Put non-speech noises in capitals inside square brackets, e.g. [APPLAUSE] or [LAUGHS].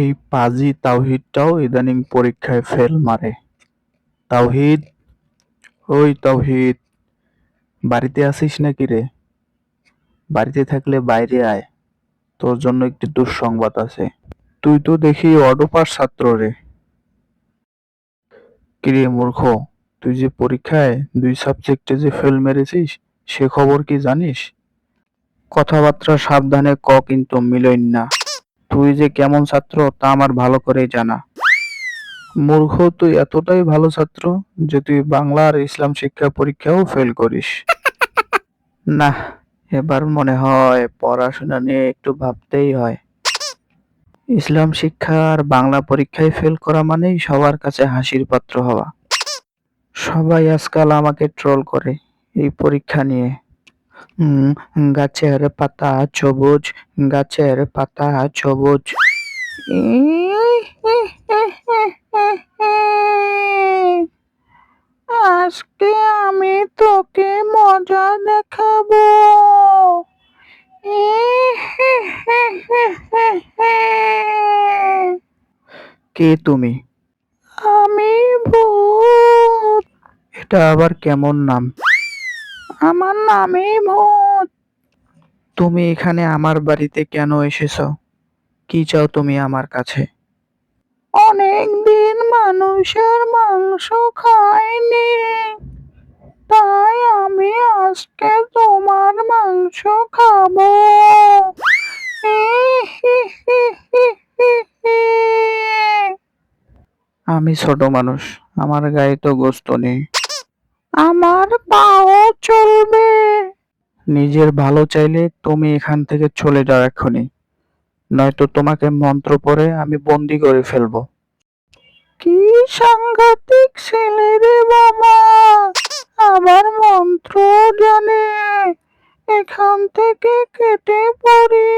এই পাজি তাওহিদটাও ইদানিং পরীক্ষায় ফেল মারে। তাওহিদ? ওই তাওহিদ, বাড়িতে আছিস নাকি রে? বাড়িতে থাকলে বাইরে আয়, তোর জন্য একটি দুঃসংবাদ আছে। তুই তো দেখি অডোপাস ছাত্র রে। কিরে মূর্খ, তুই যে পরীক্ষায় দুই সাবজেক্টে যে ফেল মেরেছিস, সে খবর কি জানিস? কথাবার্তা সাবধানে ক কিন্তু মিলইন না। তুই যে কেমন ছাত্র তা আমার ভালো করেই জানা। মূর্খ তুই এতটাই ভালো ছাত্র যে তুই বাংলা আর ইসলাম শিক্ষা পরীক্ষাও ফেল করিস। [LAUGHS] না এবার মনে হয় পড়াশোনা নিয়ে একটু ভাবতেই হয়। ইসলাম শিক্ষা আর বাংলা পরীক্ষায় ফেল করা মানেই সবার কাছে হাসির পাত্র হওয়া। সবাই আজকাল আমাকে ট্রোল করে এই পরীক্ষা নিয়ে। গাছের পাতা সবুজ গাছের পাতা সবুজ। আজকে আমি তোকে মজা দেখাবো। কে তুমি? আমি ভূত। এটা আবার কেমন নাম? আমার নামই ভূত তুমি এখানে আমার বাড়িতে কেন এসেছ? কি চাও তুমি আমার কাছে? অনেক দিন মানুষের মাংস খাইনি। তাই আমি আজকে তোমার মাংস খাব। আমি ছোট মানুষ আমার গায়ে তো গোস্ত নেই। আমার পাও চলবে। নিজের ভালো চাইলে তুমি এখান থেকে চলে যাও এক্ষুনি। নয়তো তোমাকে মন্ত্র পড়ে আমি বন্দি করে ফেলব। কি সাংঘাতিক ছেলে রে বাবা! আবার মন্ত্র জানে এখান থেকে কেটে পড়ি।